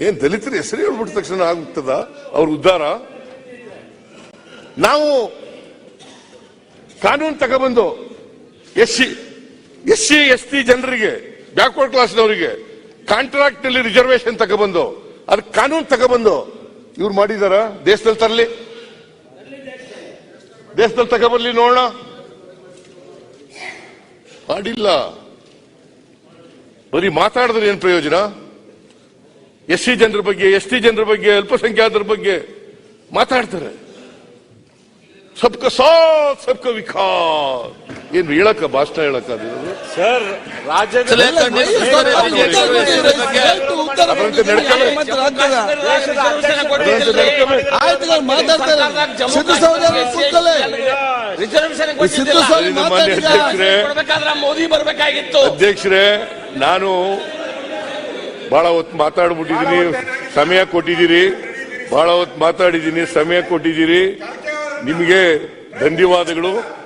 ಏನ್ ದಲಿತರ ಹೆಸರು ಹೇಳ್ಬಿಟ್ಟ ತಕ್ಷಣ ಆಗುತ್ತದ ಅವ್ರ ಉದ್ಧಾರ ನಾವು ಕಾನೂನು ತಗೊಬಂದು S C S C S T ಜನರಿಗೆ, ಬ್ಯಾಕ್ವರ್ಡ್ ಕ್ಲಾಸ್ನವರಿಗೆ ಕಾಂಟ್ರಾಕ್ಟ್ನಲ್ಲಿ ರಿಸರ್ವೇಶನ್ ತಗೊಬಂದು ಅದ್ ಕಾನೂನು ತಗೊಬಂದು ಇವ್ರು ಮಾಡಿದಾರ? ದೇಶದಲ್ಲಿ ತರಲಿ. ದೇಶದಲ್ಲಿ ತಗೊಬರ್ಲಿ ನೋಡೋಣ. ಮಾಡಿಲ್ಲ. ಬರೀ ಮಾತಾಡಿದ್ರೆ ಏನ್ ಪ್ರಯೋಜನ? ಎಸ್ ಸಿ ಜನರ ಬಗ್ಗೆ ಎಸ್ ಟಿ ಜನರ ಬಗ್ಗೆ ಅಲ್ಪಸಂಖ್ಯಾತರ ಬಗ್ಗೆ ಮಾತಾಡ್ತಾರೆ. ಸಬ್ಕ ಸಾಥ್ ಸಬ್ಕ ವಿಕಾಸ್. ಏನು ಹೇಳಕ್ಕ ಭಾಷಣ ಹೇಳಕ್ಕ ಸರ್ ಅಧ್ಯಕ್ಷರೇ ನಾನು ಬಹಳ ಹೊತ್ತು ಮಾತಾಡ್ಬಿಟ್ಟಿದ್ದೀನಿ ಸಮಯ ಕೊಟ್ಟಿದ್ದೀರಿ ಬಹಳ ಹೊತ್ತು ಮಾತಾಡಿದ್ದೀನಿ ಸಮಯ ಕೊಟ್ಟಿದ್ದೀರಿ ನಿಮಗೆ ಧನ್ಯವಾದಗಳು.